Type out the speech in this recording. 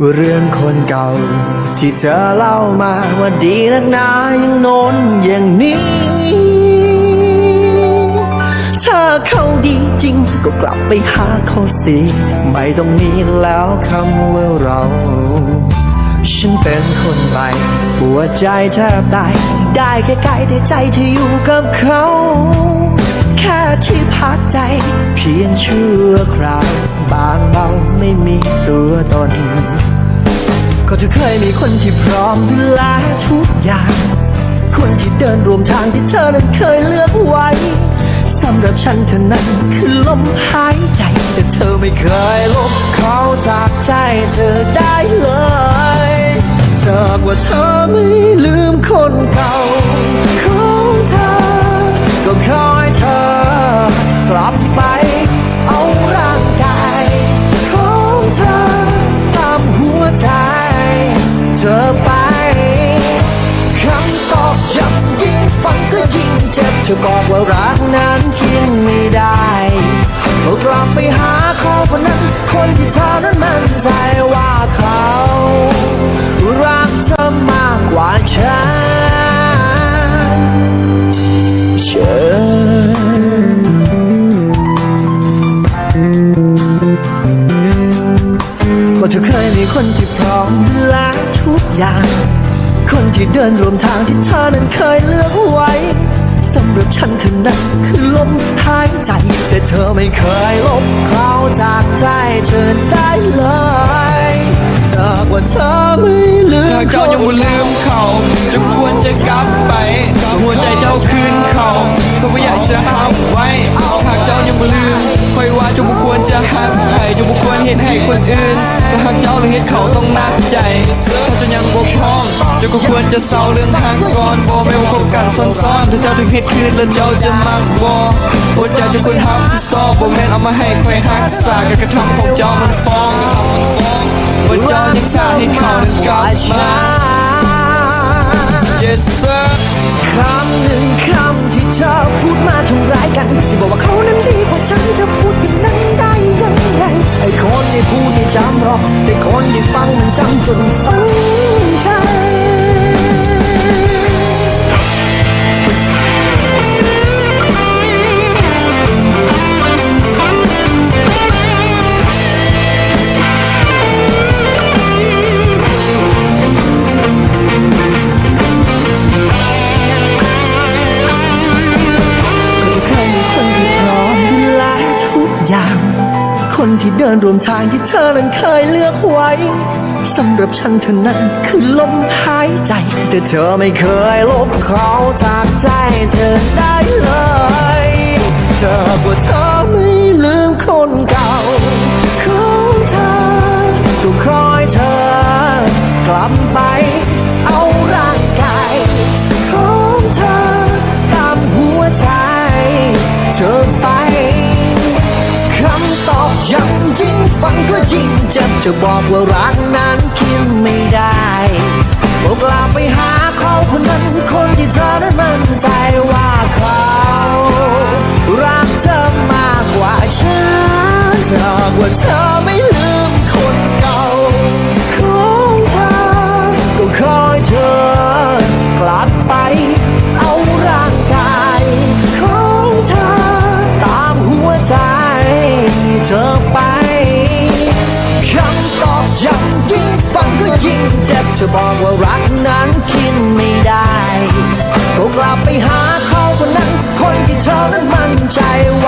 ว่าเรื่องคนเก่า ที่เธอเล่ามาว่าดีนักหนายังโน้นอย่างนี้ ถ้าเขาดีจริงก็กลับไปหาเขาสิไม่ต้องมีแล้วคำว่าเรา ฉันเป็นคนใหม่หัวใจแทบตายได้แค่ไกลแต่ใจที่อยู่กับเขาแค่ที่พักใจ เพียงชั่วคราวบางเบาไม่มีตัวตน ก็จะเคยมีคนที่พร้อมดูแลทุกอย่าง คนที่เดินรวมทางที่เธอนั้นเคยเลือกไว้สำหรับฉันเธอนั้นคือลมหายใจ แต่เธอไม่เคยลบเขาจากใจเธอได้เลยจากว่าเธอไม่ลืมคนเก่า จ็บอบอกว่ารักนั้นคิดไม่ได้ก็กลับไปหาเขาคนนั้น คนที่เธอนั้นมั่นใจว่าเขา รักเธอมากกว่าฉันเชิญก็เธอเคยมีคนที่พร้อมดูแลทุกอย่าง คนที่เดินรวมทางที่เธอนั้นเคยเลือกไว้ สำหรับฉันเธอนั้นคือลมหายใจ แต่เธอไม่เคยลบเขาจากใจเธอได้เลยจากว่าเธอไม่ลืมถ้าเจ้ายังลืมเขาจะควรจะกลับไปหัวใจเจ้าคืนเขาเขาก็อยากจะห้ามไว้หากเจ้ายังลืมคอยว่าเจ้าบ่ควรจะหักให้เจ้าบ่ควรเห็นให้คนอื่นแต่หากเจ้าหรือเห็นเขาต้องนักใจ จ้ายังบ่พร้อมเจ้าก็ควรจะเศร้าเรื่องทางก่อนบ่แม่ว่าคบกันซ้อนๆถ้าเจ้าถึงเฮ็ดคืนแล้วเจ้าจะมักบ่หัวใจจ้าควรหักซอบบ่แม่นเอามาให้ใครหักษาการกระทำของเจ้ามันฟ้องว่าเจ้ายังท่าให้เขานั้นกลับมา Yes sir คำหนึ่งคำที่เธอพูดมาทำร้ายกันที่บอกว่าเขานั้นดีกว่าฉันเธอพูดอย่างนั้นได้ยังไงไอ้คนที่พูดไม่จำหรอกแต่คนที่ฟังมันจำจนฝัง อย่าง คนที่เดินรวมทางที่เธอนั้นเคยเลือกไว้สำหรับฉันเธอนั้นคือลมหายใจ แต่เธอไม่เคยลบเขาจากใจเธอได้เลย เธอกว่าเธอไม่ลืมคนเก่าของเธอก็คอยเธอกลับไปเอาร่างกายของเธอตามหัวใจ เธอไป ฟังก็ยิ่งเจ็บจะบอกว่ารักนั้นคิดไม่ได้ก็กลับไปหาเขาคนนั้นคนที่เธอนั้นมั่นใจว่าเขา รักเธอมากกว่าฉันจากว่าเธอไม่ลืมคนเก่าของเธอก็คอยเธอกลับไปเอาร่างกายของเธอตามหัวใจเธอไป เจ็บจะบอกว่ารักนั้นคินไม่ได้ก็กลับไปหาเขาคนนั้นคนที่เธอนั้นมั่นใจว่า